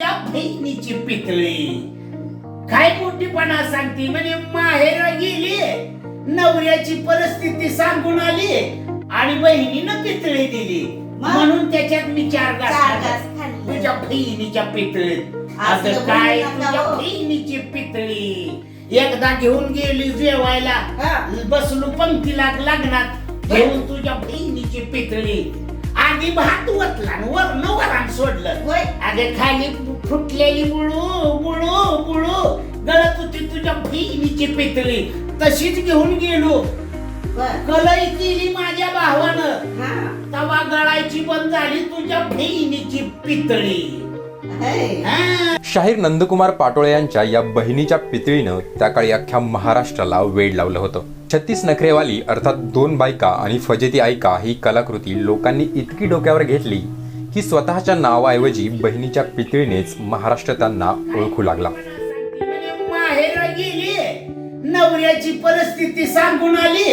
त्या बहिणीची पितळी काय मोठीपणा सांगते म्हणजे माहेर गेली नवऱ्याची परिस्थिती सांगून आली आणि बहिणीनं पितळी दिली मग? म्हणून त्याच्यात मी चार घास चार खाल्ले. घास खाल्ले. तुझ्या बहिणीच्या पितळीत असं काय बोलू नका तुझ्या हो. बहिणीची पितळी एकदा घेऊन गेली जेवायला हा. बसलो पंक्तीला लग्नात घेऊन तुझ्या बहिणीची पितळी आधी भात वतला आणि वरण वरण सोडलं. होय. अगे खाली फुटलेली बुळू बुळू बुळू गळत होती तुझ्या बहिणीची पितळी. तशीच घेऊन गेलो. बर. कलई केली माझ्या भावानं. हा. तवा गळायची बंद झाली तुझ्या बहिणीची पितळी. है. हा. शाहीर नंदकुमार पाटोळे यांच्या या बहिणीच्या पितळीनं त्या काळी अख्ख्या महाराष्ट्राला वेड लावलं होतं. छत्तीस नखरेवाली अर्थात दोन बायका आणि फजेती ऐका ही कलाकृती लोकांनी इतकी डोक्यावर घेतली की स्वतःच्या नावाऐवजी बहिणीच्या पितळीनेच महाराष्ट्र त्यांना ओळखू लागला. नवऱ्याची परिस्थिती सांगून आली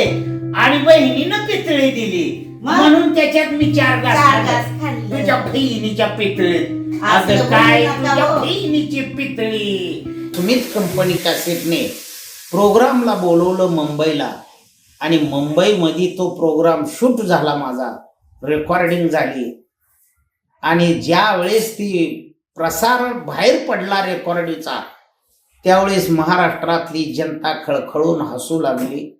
आणि बहिणीनं पितळी दिली? म्हणून त्याच्यात मी चार खाल्ले. तुझ्या बहिणीच्या पितळीत. असं काय? तुझ्या हो. बहिणीची पितळी. तुम्हीच कंपनी कॅसेटने प्रोग्रामला बोलवलं मुंबईला. आणि मुंबईमध्ये तो प्रोग्राम शूट झाला माझा. रेकॉर्डिंग झाली. आणि ज्या वेळेस ती प्रसार बाहेर पडला रेकॉर्डिंगचा त्यावेळेस महाराष्ट्रातली जनता खळखळून हसू लागली.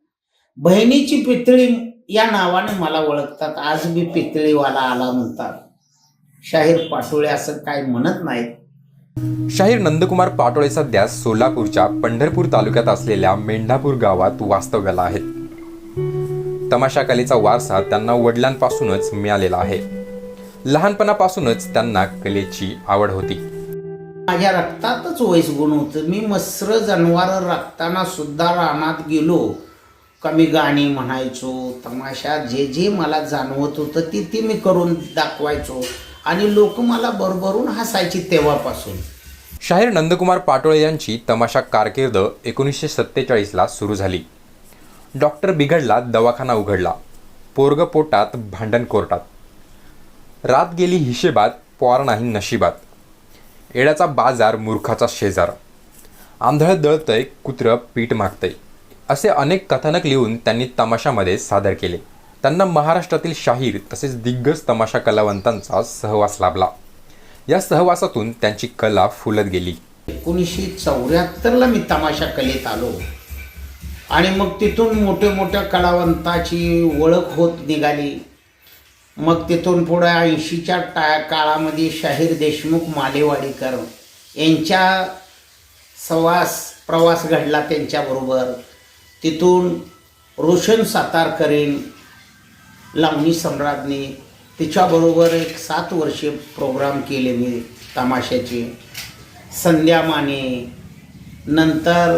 बहिणीची पितळी या नावाने मला ओळखतात. आज मी पितळीवाला आला म्हणतात. शाहीर पाटोळे असं काय म्हणत नाहीत? शाहीर नंदकुमार पाटोळे सध्या सोलापूरच्या पंढरपूर तालुक्यात असलेल्या मेंढापूर गावात वास्तव्याला आहेत. तमाशा कलेचा वारसा त्यांना वडिलांपासूनच मिळालेला आहे. लहानपणापासूनच त्यांना कलेची आवड होती. माझ्या रक्तातच वयस गुण होतं. मी मस्र जनावर राखताना सुद्धा रानात गेलो. का मी गाणी म्हणायचो तमाशा जे जे मला जाणवत होतं ती ती मी करून दाखवायचो. आणि लोक मला बरोबरून हसायची तेव्हापासून. शाहीर नंदकुमार पाटोळे यांची तमाशा कारकीर्द एकोणीसशे सत्तेचाळीसला सुरू झाली. डॉक्टर बिघडला दवाखाना उघडला. पोरग पोटात भांडण कोर्टात. रात गेली हिशेबात पोर नाही नशिबात. एड्याचा बाजार मूर्खाचा शेजार. आंधळ दळतय कुत्रं पीठ मागतंय. असे अनेक कथानक लिहून त्यांनी तमाशामध्ये सादर केले. त्यांना महाराष्ट्रातील शाहीर तसेच दिग्गज तमाशा कलावंतांचा सहवास लाभला. या सहवासातून त्यांची कला फुलत गेली. एकोणीसशे चौऱ्याहत्तरला मी तमाशा कलेत आलो. आणि मग तिथून मोठ्या मोठ्या कलावंताची ओळख होत निघाली. मग तिथून पुढे ऐंशीच्या टा काळामध्ये शाहीर देशमुख मालेवाडीकर यांच्या सवास प्रवास घडला त्यांच्याबरोबर. तिथून रोशन सातारकरीन लावणी सम्राज्ञी. तिच्याबरोबर एक सात वर्षे प्रोग्राम केले मी तमाशाचे. संध्या माने. नंतर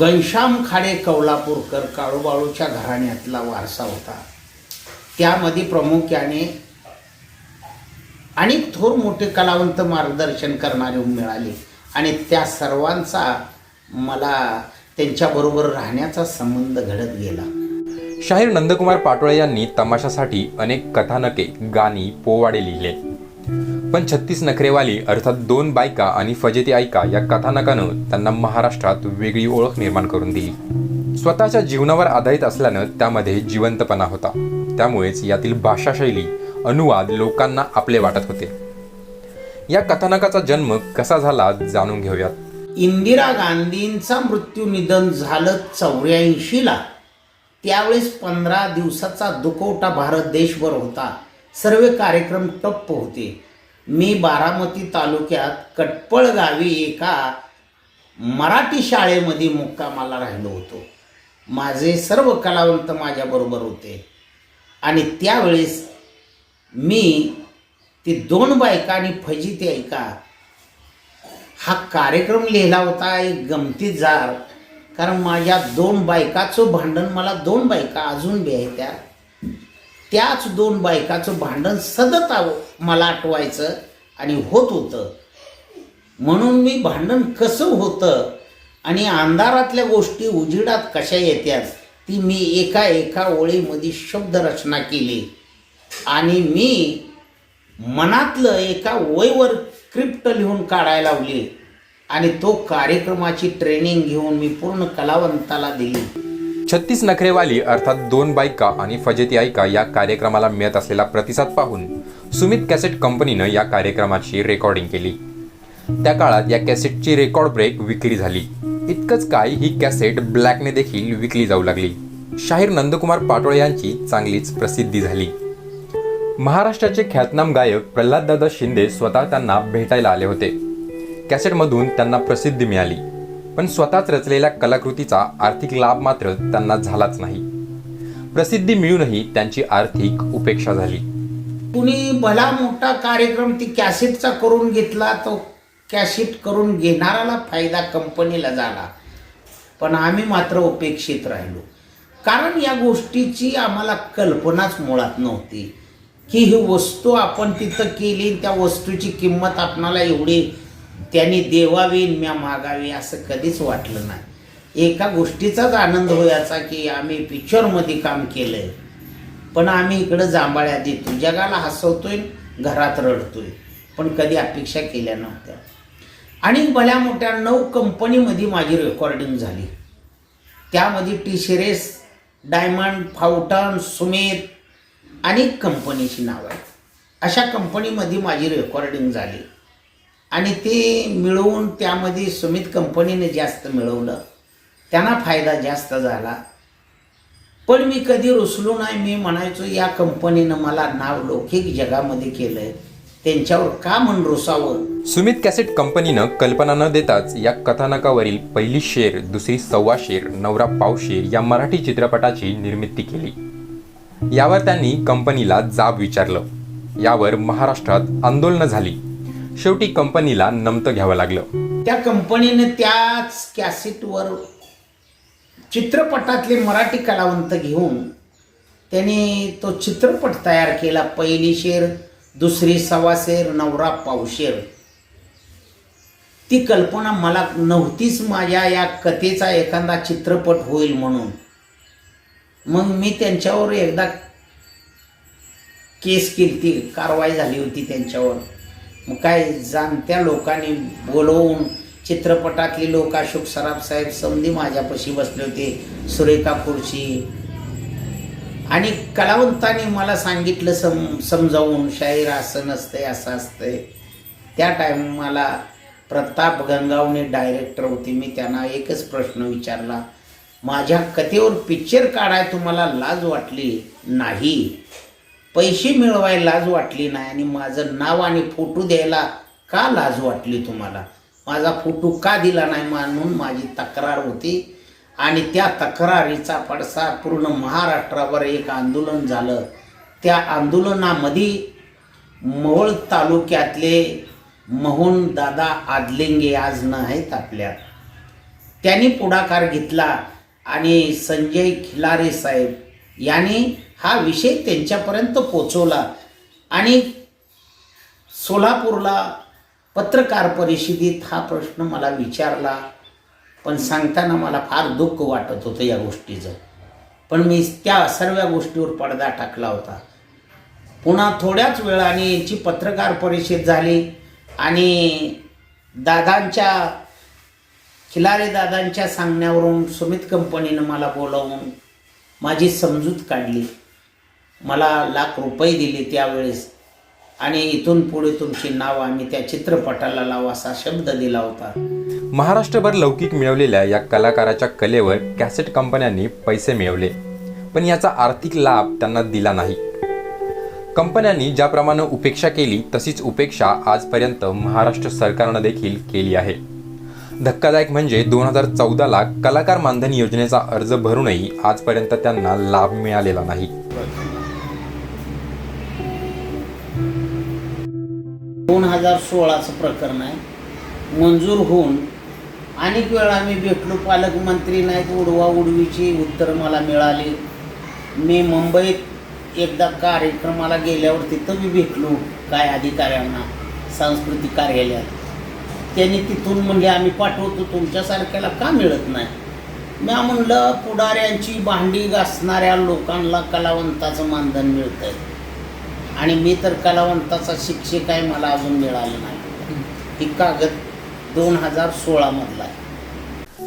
घनश्याम खाडे कौलापूरकर काळूबाळूच्या घराण्यातला वारसा होता. त्यामध्ये प्रामुख्याने आणि थोर मोठे कलावंत मार्गदर्शन करणारे मिळाले. आणि त्या सर्वांचा मला त्यांच्याबरोबर राहण्याचा संबंध घडत गेला. शाहीर नंदकुमार पाटोळे यांनी तमाशासाठी अनेक कथानके गाणी पोवाडे लिहिले. पण छत्तीस नखरेवाली अर्थात दोन बायका आणि फजेती ऐका या कथानकानं त्यांना महाराष्ट्रात वेगळी ओळख निर्माण करून दिली. स्वतःच्या जीवनावर आधारित असल्यानं त्यामध्ये जिवंतपणा होता. त्यामुळेच यातील भाषाशैली अनुवाद लोकांना आपले वाटत होते. या कथानकाचा जन्म कसा झाला जाणून घेऊयात. इंदिरा गांधींचा मृत्यू निधन झालं चौऱ्याऐंशीला त्यावेळेस पंधरा दिवसाचा दुखवटा भारत देशभर होता. सर्व कार्यक्रम टप्प होते. मी बारामती तालुक्यात कटपळ गावी एका मराठी शाळेमध्ये मुक्कामाला राहिलो होतो. माझे सर्व कलावंत माझ्याबरोबर होते. आणि त्यावेळेस मी ती दोन बायका आणि फजिती ऐका. हा कार्यक्रम लिहिला होता एक गमतीदार कारण माझ्या दोन बायकाचं भांडण मला दोन बायका अजून बी आहे त्या. त्याच दोन बायकाचं भांडण सतत आव मला आठवायचं आणि होत होतं. म्हणून मी भांडण कसं होतं आणि अंधारातल्या गोष्टी उजिडात कशा येत्यात ती मी एका एका ओळीमध्ये शब्दरचना केली. आणि मी मनातलं एका वयवर क्रिप्ट लिहून काढायला लावली. आणि तो कार्यक्रमाची ट्रेनिंग घेऊन मी पूर्ण कलावंताला दिली. छत्तीस नखरेवाली अर्थात दोन बायका आणि फजेती ऐका या कार्यक्रमाला मिळत असलेला प्रतिसाद पाहून सुमित कॅसेट कंपनीनं या कार्यक्रमाची रेकॉर्डिंग केली. त्या काळात या कॅसेटची रेकॉर्ड ब्रेक विक्री झाली. इतकंच काय ही कॅसेट ब्लॅकने देखील विकली जाऊ लागली. शाहीर नंदकुमार पाटोळे यांची चांगलीच प्रसिद्धी झाली. महाराष्ट्राचे ख्यातनाम गायक प्रल्हाददादा शिंदे स्वतः त्यांना भेटायला आले होते. कॅसेटमधून त्यांना प्रसिद्धी मिळाली. पण स्वतःच रचलेल्या कलाकृतीचा आर्थिक लाभ मात्र त्यांना झालाच नाही. प्रसिद्धी मिळूनही त्यांची आर्थिक उपेक्षा झाली. कुणी भला मोठा कार्यक्रम ती कॅसेटचा करून घेतला तो कॅसेट करून घेणाराला फायदा कंपनीला झाला. पण आम्ही मात्र उपेक्षित राहिलो. कारण या गोष्टीची आम्हाला कल्पनाच मुळात नव्हती. की ही वस्तू आपण तिथं केली त्या वस्तूची किंमत आपणाला एवढी त्यांनी देवावी म्या मागावी असं कधीच वाटलं नाही. एका गोष्टीचाच आनंद होयाचा की आम्ही पिक्चरमध्ये काम केलं आहे पण आम्ही इकडं जांभाळ्या देतो जगाला हसवतोय घरात रडतोय. पण कधी अपेक्षा केल्या नव्हत्या. आणि भल्या मोठ्या नऊ कंपनीमध्ये माझी रेकॉर्डिंग झाली. त्यामध्ये T series diamond fountain Sumit अनेक कंपनीची नावं आहेत. अशा कंपनीमध्ये माझी रेकॉर्डिंग झाली. आणि ते मिळवून त्यामध्ये सुमित कंपनीने जास्त मिळवलं. त्यांना फायदा जास्त झाला. पण मी कधी रुसलो नाही मी म्हणायचो या कंपनीनं मला नाव लौकिक जगामध्ये केलंय. त्यांच्यावर का म्हण रुसावं? सुमित कॅसेट कंपनीनं कल्पना न देताच या कथानकावरील पहिली शेर दुसरी सव्वा शेर नवरा पावशेर या मराठी चित्रपटाची निर्मिती केली. यावर त्यांनी कंपनीला जाब विचारलं. यावर महाराष्ट्रात आंदोलनं झाली. शेवटी कंपनीला नमतं घ्यावं लागलं. त्या कंपनीने त्याच कॅसेटवर चित्रपटातले मराठी कलावंत घेऊन त्यांनी तो चित्रपट तयार केला पहिली शेर दुसरी सवाशेर नवरा पावशेर ती कल्पना मला नव्हतीच माझ्या या कथेचा एखादा चित्रपट होईल म्हणून. मग मी त्यांच्यावर एकदा केस केली ती कारवाई झाली होती त्यांच्यावर. मग काय जाणत्या लोकांनी बोलवून चित्रपटातले लोक अशोक सराफ साहेब समधी माझ्यापाशी बसले होते सुरेखा खुर्शी आणि कलावंतांनी मला सांगितलं सम समजावून शाहीर असं नसतंय असं असतंय. त्या टायमाला मला प्रताप गंगावणे डायरेक्टर होते. मी त्यांना एकच प्रश्न विचारला माझ्या कथेवर पिक्चर काढाय तुम्हाला लाज वाटली नाही? पैसे मिळवायला लाज वाटली नाही आणि माझं नाव आणि फोटो द्यायला का लाज वाटली तुम्हाला? माझा फोटो का दिला नाही म्हणून माझी तक्रार होती. आणि त्या तक्रारीचा पडसा पूर्ण महाराष्ट्रावर एक आंदोलन झालं. त्या आंदोलनामध्ये मोहोळ तालुक्यातले मोहन दादा आदलिंगे आज नाहीत आपल्या त्यांनी पुढाकार घेतला आणि संजय खिलारे साहेब यांनी हा विषय त्यांच्यापर्यंत पोचवला. आणि सोलापूरला पत्रकार परिषदेत हा प्रश्न मला विचारला. पण सांगताना मला फार दुःख वाटत होतं या गोष्टीचं. पण मी त्या सर्व गोष्टीवर पडदा टाकला होता. पुन्हा थोड्याच वेळाने यांची पत्रकार परिषद झाली आणि दादांच्या खिलारे दादांच्या सांगण्यावरून सुमित कंपनीनं मला बोलावून माझी समजूत काढली. मला लाख रुपये दिले त्यावेळेस. आणि इथून पुढे तुमची नाव आम्ही त्या चित्रपटाला लावा असा शब्द दिला होता. महाराष्ट्रभर लौकिक मिळवलेल्या या कलाकाराच्या कलेवर कॅसेट कंपन्यांनी पैसे मिळवले. पण याचा आर्थिक लाभ त्यांना दिला नाही. कंपन्यांनी ज्याप्रमाणे उपेक्षा केली तशीच उपेक्षा आजपर्यंत महाराष्ट्र सरकारनं देखील केली आहे. धक्कादायक म्हणजे दोन हजार चौदाला कलाकार मानधन योजनेचा अर्ज भरूनही आजपर्यंत त्यांना लाभ मिळालेला नाही. दोन हजार सोळाचं प्रकरण आहे. मंजूर होऊन अनेक वेळा मी भेटलो. पालकमंत्री नाहीत उडवा उडवीची उत्तर मला मिळाली. मी मुंबईत एकदा कार्यक्रमाला गेल्यावर तिथं मी भेटलो. काय अधिकाऱ्यांना सांस्कृतिक कार्यालयात. त्यांनी तिथून म्हणले आम्ही पाठवतो तुमच्यासारख्याला का मिळत नाही? मी म्हणलं पुढाऱ्यांची भांडी घासणाऱ्या लोकांना कलावंताचं मानधन मिळतं आहे आणि मी तर कलावंताचा शिक्षक आहे मला अजून मिळालं नाही. ही कागद दोन हजार सोळामधला आहे.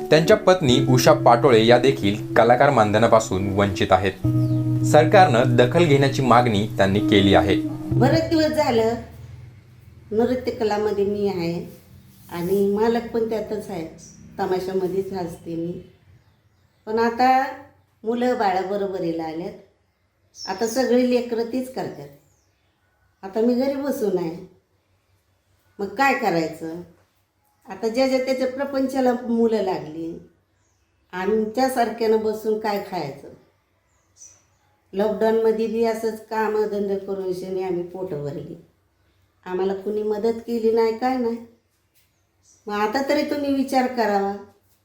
त्यांच्या पत्नी उषा पाटोळे या देखील कलाकार मानधनापासून वंचित आहेत. सरकारनं दखल घेण्याची मागणी त्यांनी केली आहे. बरेच दिवस झालं. नृत्यकलामध्ये मी आहे. आणि मालक पण त्यातच आहे तमाशामध्येच असते मी. पण आता मुलं बाळं बरोबरीला आल्यात. आता सगळी लेकरं तीच करतात. आता मी घरी बसून आहे. मग काय करायचं? आता ज्या ज्या त्याच्या प्रपंचाला मुलं लागली आमच्यासारख्यानं बसून काय खायचं? लॉकडाऊनमध्ये बी असंच कामं धंदे करून शनी आम्ही पोटं भरली. आम्हाला कुणी मदत केली नाही काय नाही. मग आता तरी तुम्ही विचार करावा.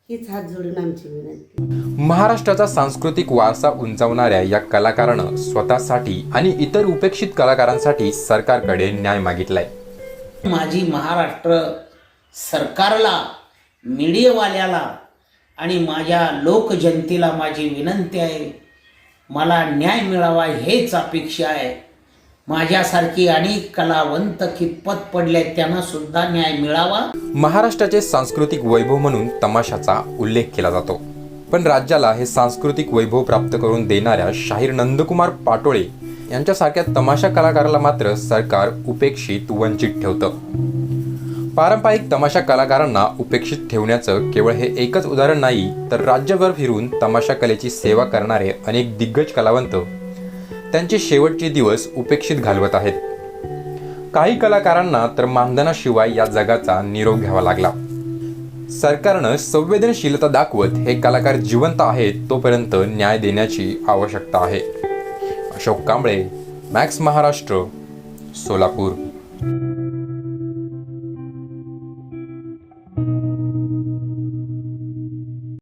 हीच हात जोडून आमची विनंती. महाराष्ट्राचा सांस्कृतिक वारसा उंचावणाऱ्या या कलाकारानं स्वतःसाठी आणि इतर उपेक्षित कलाकारांसाठी सरकारकडे न्याय मागितलाय. माझी महाराष्ट्र सरकारला मीडियावाल्याला आणि माझ्या लोकजनतेला माझी विनंती आहे मला न्याय मिळावा हेच अपेक्षा आहे. माझ्यासारखी अनेक कलावंत कितपत पडले त्यांना सुद्धा न्याय मिळावा. महाराष्ट्राचे सांस्कृतिक वैभव म्हणून तमाशाचा उल्लेख केला जातो. पण राज्याला हे सांस्कृतिक वैभव प्राप्त करून देणाऱ्या शाहीर नंदकुमार पाटोळे यांच्यासारख्या तमाशा कलाकाराला मात्र सरकार उपेक्षित वंचित ठेवतं. पारंपरिक तमाशा कलाकारांना उपेक्षित ठेवण्याचं केवळ हे एकच उदाहरण नाही तर राज्यभर फिरून तमाशा कलेची सेवा करणारे अनेक दिग्गज कलावंत त्यांचे शेवटचे दिवस उपेक्षित घालवत आहेत. काही कलाकारांना तर मानधनाशिवाय या जगाचा निरोप घ्यावा लागला. सरकारनं संवेदनशीलता दाखवत हे कलाकार जिवंत आहेत तोपर्यंत न्याय देण्याची आवश्यकता आहे. अशोक कांबळे मॅक्स महाराष्ट्र सोलापूर.